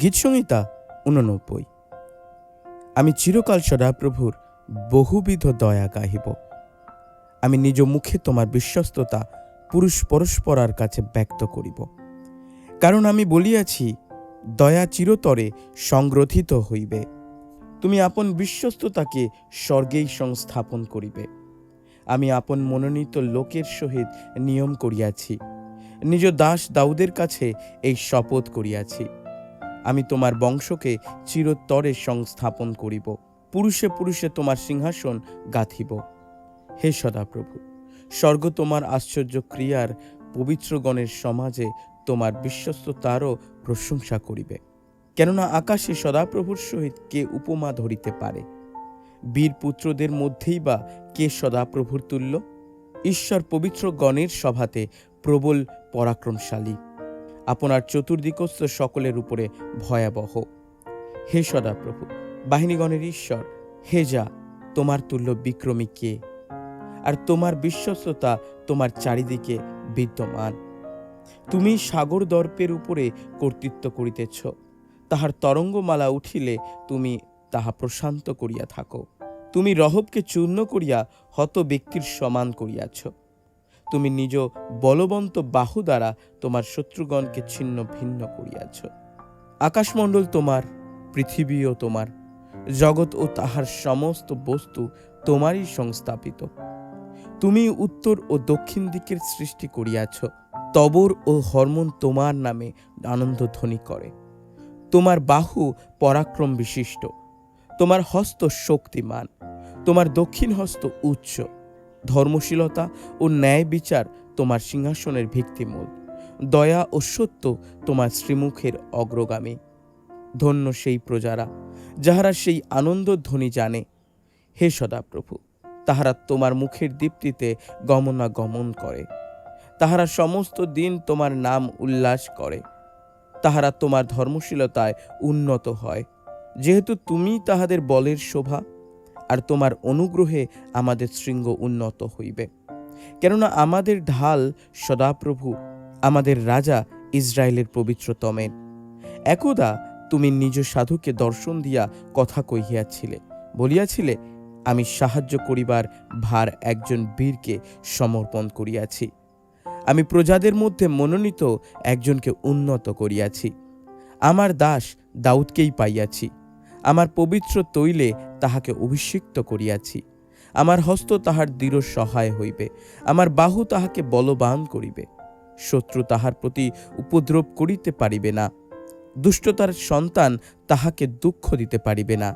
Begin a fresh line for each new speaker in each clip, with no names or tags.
গীতসংহিতা উননব্বই আমি চিরকাল সদাপ্রভুর বহুবিধ দয়া গাহিব। আমি নিজ মুখে তোমার বিশ্বস্ততা পুরুষ পরস্পরার কাছে ব্যক্ত করিব। কারণ আমি বলিয়াছি, দয়া চিরতরে সংগ্রথিত হইবে। তুমি আপন বিশ্বস্ততাকে স্বর্গেই সংস্থাপন করিবে। আমি আপন মনোনীত লোকের সহিত নিয়ম করিয়াছি। নিজ দাস দাউদের কাছে এই শপথ করিয়াছি। আমি তোমার বংশকে চিরতরে সংস্থাপন করিব। পুরুষে পুরুষে তোমার সিংহাসন গাঁথিব। হে সদাপ্রভু, স্বর্গ তোমার আশ্চর্য ক্রিয়ার পবিত্রগণের সমাজে তোমার বিশ্বস্ততারও প্রশংসা করিবে। কেননা আকাশে সদাপ্রভুর সহিত কে উপমা ধরিতে পারে? বীর পুত্রদের মধ্যেই বা কে সদাপ্রভুর তুল্য? ঈশ্বর পবিত্র গণের সভাতে প্রবল পরাক্রমশালী। আপনার চতুর্দিকস্থ সকলের উপরে ভয়াবহ। হে সদাপ্রভু, বাহিনীগণের ঈশ্বর, হে যা, তোমার তুল্য বিক্রমী কে? আর তোমার বিশ্বস্ততা তোমার চারিদিকে বিদ্যমান। তুমি সাগর দর্পের উপরে কর্তৃত্ব করিতেছ। তাহার তরঙ্গমালা উঠিলে তুমি তাহা প্রশান্ত করিয়া থাকো। তুমি রহবকে চূর্ণ করিয়া হত ব্যক্তির সমান করিয়াছ। তুমি নিজ বলবন্ত বাহু দ্বারা তোমার শত্রুগণকে ছিন্ন ভিন্ন করিয়াছ। আকাশমণ্ডল তোমার, পৃথিবীও তোমার, জগৎ ও তাহার সমস্ত বস্তু তোমারই সংস্থাপিত। তুমি উত্তর ও দক্ষিণ দিকের সৃষ্টি করিয়াছ, তবর ও হরমোন তোমার নামে আনন্দধ্বনি করে। তোমার বাহু পরাক্রম বিশিষ্ট তোমার হস্ত শক্তিমান, তোমার দক্ষিণ হস্ত উচ্চ। ধর্মশীলতা ও ন্যায় বিচার তোমার সিংহাসনের ভিত্তিমূল। দয়া ও সত্য তোমার শ্রীমুখের অগ্রগামী। ধন্য সেই প্রজারা, যাহারা সেই আনন্দ ধ্বনি জানে। হে সদাপ্রভু, তাহারা তোমার মুখের দীপ্তিতে গমনাগমন করে। তাহারা সমস্ত দিন তোমার নাম উল্লাস করে। তাহারা তোমার ধর্মশীলতায় উন্নত হয়। যেহেতু তুমি তাহাদের বলের শোভা আর তোমার অনুগ্রহে আমাদের শৃঙ্গ উন্নত হইবে। কেননা আমাদের ঢাল সদাপ্রভু, আমাদের রাজা ইসরায়েলের পবিত্রতমেন একদা তুমি নিজ সাধুকে দর্শন দিয়া কথা কহিয়াছিলে, বলিয়াছিলে, আমি সাহায্য করিবার ভার একজন বীরকে সমর্পণ করিয়াছি। আমি প্রজাদের মধ্যে মনোনীত একজনকে উন্নত করিয়াছি। আমার দাস দাউদকেই পাইয়াছি। আমার পবিত্র তৈলে তাহাকে অভিষিক্ত করিয়াছি। আমার হস্ত তাহার দৃঢ় সহায় হইবে। আমার বাহু তাহাকে বলবান করিবে। শত্রু তাহার প্রতি উপদ্রব করিতে পারিবে না। দুষ্টতার সন্তান তাহাকে দুঃখ দিতে পারিবে না।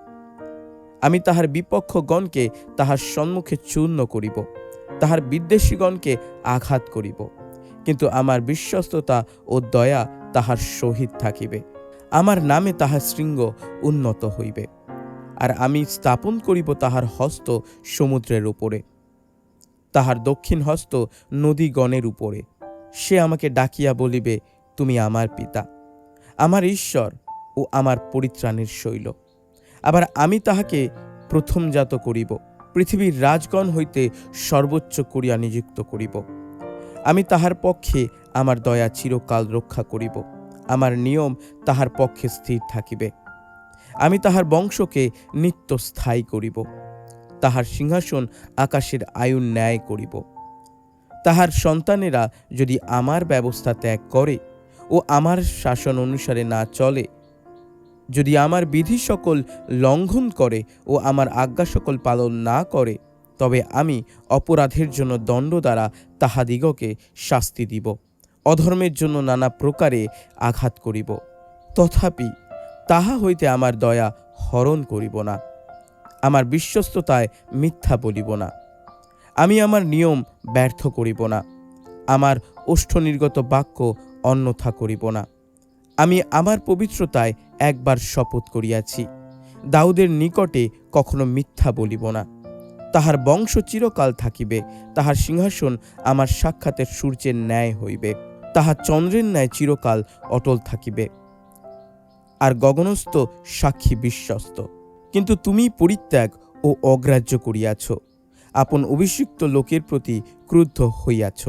আমি তাহার বিপক্ষগণকে তাহার সম্মুখে চূর্ণ করিব। তাহার বিদ্বেষীগণকে আঘাত করিব। কিন্তু আমার বিশ্বস্ততা ও দয়া তাহার সহিত থাকিবে। আমার নামে তাহার শৃঙ্গ উন্নত হইবে, আর আমি স্থাপন করিব তাহার হস্ত সমুদ্রের উপরে। তাহার দক্ষিণ হস্ত নদীগণের উপরে। সে আমাকে ডাকিয়া বলিবে, তুমি আমার পিতা, আমার ঈশ্বর ও আমার পরিত্রাণের শৈল। আবার আমি তাহাকে প্রথমজাত করিব, পৃথিবীর রাজগণ হইতে সর্বোচ্চ করিয়া নিযুক্ত করিব। আমি তাহার পক্ষে আমার দয়া চিরকাল রক্ষা করিব। আমার নিয়ম তাহার পক্ষে স্থির থাকিবে। আমি তাহার বংশকে নিত্য স্থায়ী করিব। তাহার সিংহাসন আকাশের আয়ুর ন্যায় করিব। তাহার সন্তানেরা যদি আমার ব্যবস্থা ত্যাগ করে ও আমার শাসন অনুসারে না চলে, যদি আমার বিধি সকল লঙ্ঘন করে ও আমার আজ্ঞা সকল পালন না করে, তবে আমি অপরাধের জন্য দণ্ড দ্বারা তাহাদিগকে শাস্তি দিব। অধর্মের জন্য নানা প্রকারে আঘাত করিব। তথাপি তাহা হইতে আমার দয়া হরণ করিব না। আমার বিশ্বস্ততায় মিথ্যা বলিব না। আমি আমার নিয়ম ব্যর্থ করিব না। আমার ওষ্ঠ নির্গত বাক্য অন্যথা করিব না। আমি আমার পবিত্রতায় একবার শপথ করিয়াছি। দাউদের নিকটে কখনো মিথ্যা বলিব না। তাহার বংশ চিরকাল থাকিবে। তাহার সিংহাসন আমার সাক্ষাতের সূর্যের ন্যায় হইবে। তাহার চন্দ্রের ন্যায় চিরকাল অটল থাকিবে। আর গগনস্থ সাক্ষী বিশ্বস্ত। কিন্তু তুমি পরিত্যাগ ও অগ্রাহ্য করিয়াছ। আপন অভিষিক্ত লোকের প্রতি ক্রুদ্ধ হইয়াছ।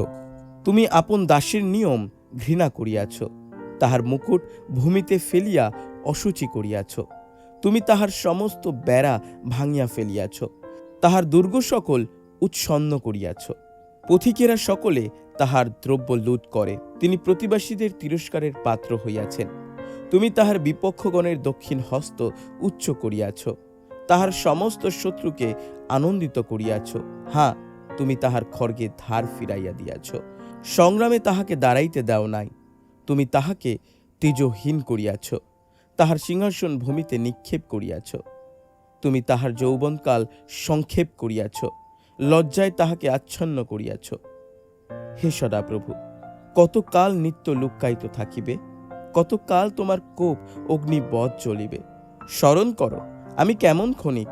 তুমি আপন দাসের নিয়ম ঘৃণা করিয়াছ। তাহার মুকুট ভূমিতে ফেলিয়া অসুচি করিয়াছ। তুমি তাহার সমস্ত বেড়া ভাঙিয়া ফেলিয়াছ। তাহার দুর্গ সকল উৎসন্ন করিয়াছ। পথিকেরা সকলে তাহার দ্রব্য লুট করে। তিনি প্রতিবাসীদের তিরস্কারের পাত্র হইয়াছেন। তুমি তাহার বিপক্ষগণের দক্ষিণ হস্ত উচ্চ করিয়াছ। তাহার সমস্ত শত্রুকে আনন্দিত করিয়াছ। হ্যাঁ তুমি তাহার খড়গে ধার ফিরাইয়া দিয়াছ। সংগ্রামে তাহাকে দাঁড়াইতে দাও নাই। তুমি তাহাকে তেজহীন করিয়াছ। তাহার সিংহাসন ভূমিতে নিক্ষেপ করিয়াছ। তুমি তাহার যৌবনকাল সংক্ষেপ করিয়াছ। লজ্জায় তাহাকে আচ্ছন্ন করিয়াছ। হে সদাপ্রভু, কতকাল নিত্য লুক্কায়িত থাকিবে, কতকাল তোমার কোপ অগ্নিবধ জ্বলিবে। স্মরণ করো, আমি কেমন ক্ষণিক,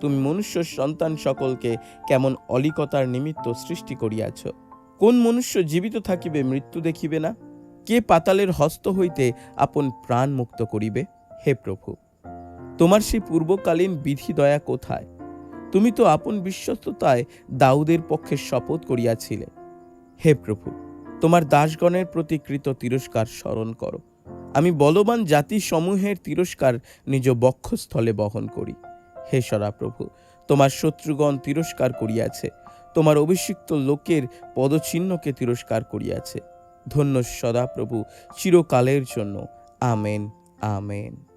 তুমি মনুষ্য সন্তান সকলকে কেমন অলিকতার নিমিত্ত সৃষ্টি করিয়াছ। কোন মনুষ্য জীবিত থাকিবে মৃত্যু দেখিবে না? কে পাতালের হস্ত হইতে আপন প্রাণ মুক্ত করিবে? হে প্রভু, তোমার সেই পূর্বকালীন বিধি দয়া কোথায়? তুমি তো আপন বিশ্বস্ততায় দাউদের পক্ষে শপথ করিয়াছিলে। হে প্রভু, তোমার দাসগণের প্রতি কৃত তিরস্কার স্মরণ করো। আমি বলবান জাতি সমূহের তিরস্কার নিজ বক্ষস্থলে বহন করি। হে সদাপ্রভু তোমার শত্রুগণ তিরস্কার করিয়াছে। তোমার অভিষিক্ত লোকের পদচিহ্নকে তিরস্কার করিয়াছে। ধন্য সদাপ্রভু চিরকালের জন্য। Amen amen.